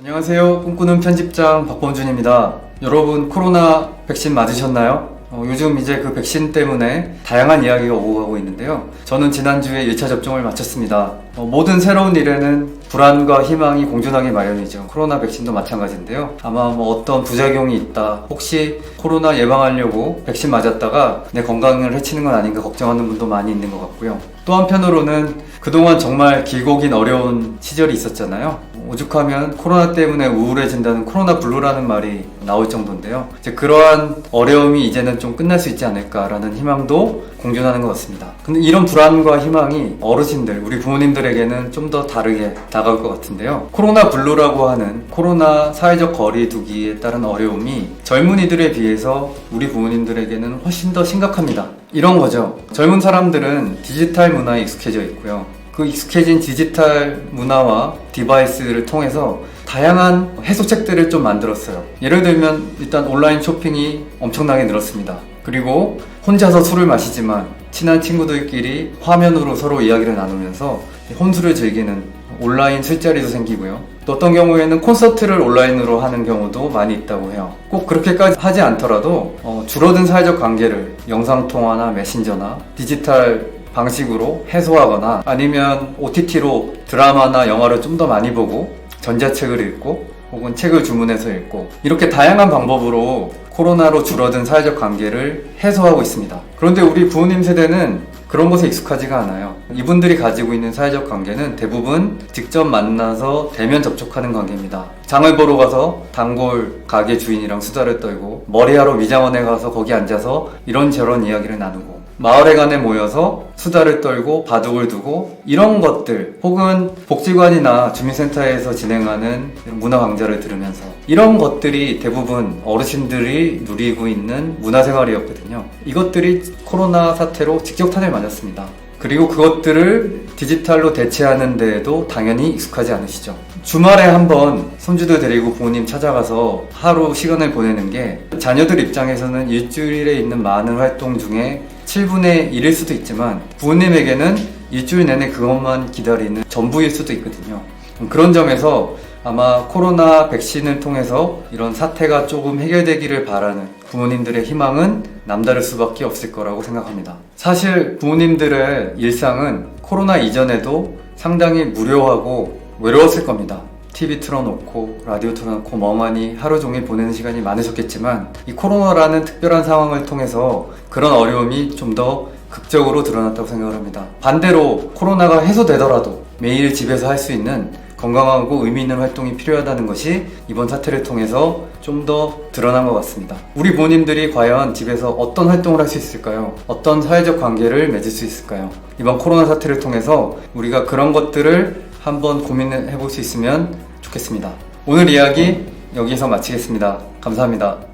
안녕하세요. 꿈꾸는 편집장 박범준입니다. 여러분 코로나 백신 맞으셨나요? 어, 요즘 이제 그 백신 때문에 다양한 이야기가 오고 가고 있는데요. 저는 지난주에 1차 접종을 마쳤습니다. 어, 모든 새로운 일에는 불안과 희망이 공존하기 마련이죠. 코로나 백신도 마찬가지인데요. 아마 뭐 어떤 부작용이 있다. 혹시 코로나 예방하려고 백신 맞았다가 내 건강을 해치는 건 아닌가 걱정하는 분도 많이 있는 것 같고요. 또 한편으로는 그동안 정말 길고 긴 어려운 시절이 있었잖아요. 오죽하면 코로나 때문에 우울해진다는 코로나 블루라는 말이 나올 정도인데요. 이제 그러한 어려움이 이제는 좀 끝날 수 있지 않을까라는 희망도 공존하는 것 같습니다. 근데 이런 불안과 희망이 어르신들, 우리 부모님들에게는 좀 더 다르게 다가올 것 같은데요. 코로나 블루라고 하는 코로나 사회적 거리 두기에 따른 어려움이 젊은이들에 비해서 우리 부모님들에게는 훨씬 더 심각합니다. 이런 거죠. 젊은 사람들은 디지털 문화에 익숙해져 있고요. 그 익숙해진 디지털 문화와 디바이스를 통해서 다양한 해소책들을 좀 만들었어요. 예를 들면 일단 온라인 쇼핑이 엄청나게 늘었습니다. 그리고 혼자서 술을 마시지만 친한 친구들끼리 화면으로 서로 이야기를 나누면서 혼술을 즐기는 온라인 술자리도 생기고요. 또 어떤 경우에는 콘서트를 온라인으로 하는 경우도 많이 있다고 해요. 꼭 그렇게까지 하지 않더라도 어, 줄어든 사회적 관계를 영상통화나 메신저나 디지털 방식으로 해소하거나 아니면 OTT로 드라마나 영화를 좀 더 많이 보고 전자책을 읽고 혹은 책을 주문해서 읽고 이렇게 다양한 방법으로 코로나로 줄어든 사회적 관계를 해소하고 있습니다. 그런데 우리 부모님 세대는 그런 것에 익숙하지가 않아요. 이분들이 가지고 있는 사회적 관계는 대부분 직접 만나서 대면 접촉하는 관계입니다. 장을 보러 가서 단골 가게 주인이랑 수다를 떨고 머리하러 미장원에 가서 거기 앉아서 이런저런 이야기를 나누고 마을에 간에 모여서 수다를 떨고 바둑을 두고 이런 것들 혹은 복지관이나 주민센터에서 진행하는 문화 강좌를 들으면서 이런 것들이 대부분 어르신들이 누리고 있는 문화생활이었거든요. 이것들이 코로나 사태로 직격 탄을 맞았습니다. 그리고 그것들을 디지털로 대체하는 데에도 당연히 익숙하지 않으시죠. 주말에 한번 손주들 데리고 부모님 찾아가서 하루 시간을 보내는 게 자녀들 입장에서는 일주일에 있는 많은 활동 중에 7분의 1일 수도 있지만 부모님에게는 일주일 내내 그것만 기다리는 전부일 수도 있거든요. 그런 점에서 아마 코로나 백신을 통해서 이런 사태가 조금 해결되기를 바라는 부모님들의 희망은 남다를 수밖에 없을 거라고 생각합니다. 사실 부모님들의 일상은 코로나 이전에도 상당히 무료하고 외로웠을 겁니다. TV 틀어놓고 라디오 틀어놓고 멍하니 하루 종일 보내는 시간이 많으셨겠지만 이 코로나라는 특별한 상황을 통해서 그런 어려움이 좀 더 극적으로 드러났다고 생각을 합니다. 반대로 코로나가 해소되더라도 매일 집에서 할 수 있는 건강하고 의미 있는 활동이 필요하다는 것이 이번 사태를 통해서 좀 더 드러난 것 같습니다. 우리 부모님들이 과연 집에서 어떤 활동을 할 수 있을까요? 어떤 사회적 관계를 맺을 수 있을까요? 이번 코로나 사태를 통해서 우리가 그런 것들을 한번 고민해 볼 수 있으면 좋겠습니다. 오늘 이야기 여기서 마치겠습니다. 감사합니다.